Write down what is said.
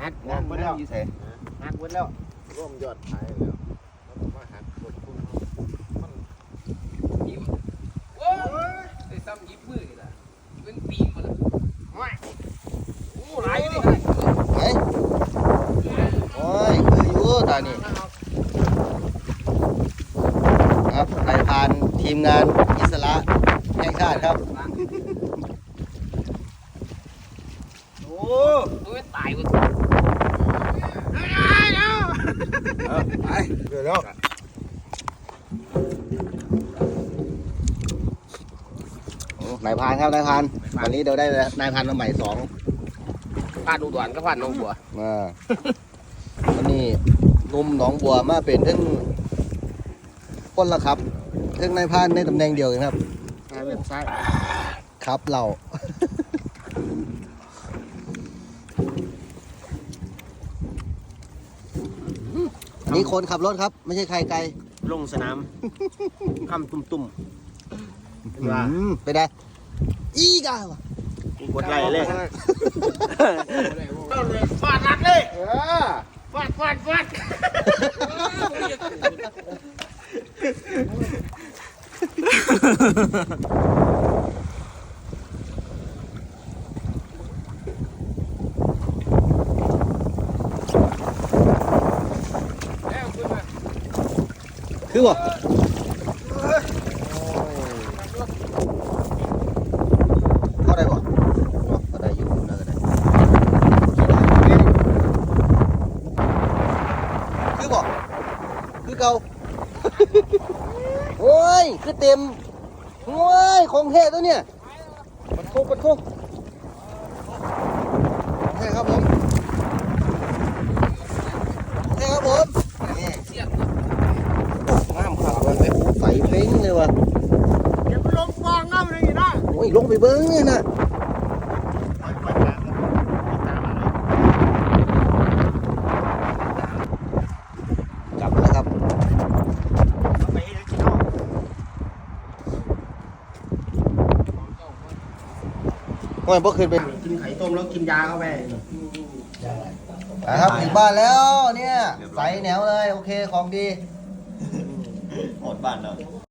หักงานหมมาดแล้แล้ววอยู่ใส่หักหมดแล้วร่วมยอดขายแล้วแล้วมาหักกดคุณมันโอ้ยไอ้ซ้ำยิบมือนี่ล่ะเป็นปีนหมดเลยว้ายโอ้หลายอยู่ดิเฮ้ยโอ้ยคืออยู่ตอนนี้ครับนายพรานทีมงานอิสระแห่งชาติครับโอ้โอ้ยตายหมด ไปเดี๋ยวแล้วโอ้นายพรานครับนายพรานวันนี้เราได้นายพรานมาใหม่สองผ่านอุดรก็ผ่านหนองบัวมาวันนี้หนุ่มหนองบัวมาเป็นทั้งคนละครับทั้งนายพรานในตำแหน่งเดียวกันครับใช่เว็บไซต์ครับเรา นี่คนขับรถครับ ไม่ใช่ใครไกลลงสนามคำตุ่มตุ่มอืมไปได้ อีกาวะกดไล่เลยฟาดรัดเลยเออฟาดฟาดฟาด คือบ่ก็ได้บ่ก็ได้อยู่นะก็ได้คือบ่คือเก่าโอ้ย คือเต็ม โอ้ย ของแท้ตัวเนี่ยปัดโคกปัดโคกของแท้ครับผมของแท้ครับผมนี่ เสียบ น้ำขาวมันไปใส่เฟ้งเลยว่ะ เดี๋ยวมันลงฟองน้ำเลย นะโอ้ยลงไปเบิ้งเนี่ยนะกลับแล้วครับไปเฮ็ดกินเอาโอ้ยพวกคืนเป็นกินไข่ต้มแล้วกินยาเข้าไปนะครับถึงบ้านแล้วเนี่ยใส่แนวเลย โอเคของดีหมดบ้านแล้วโ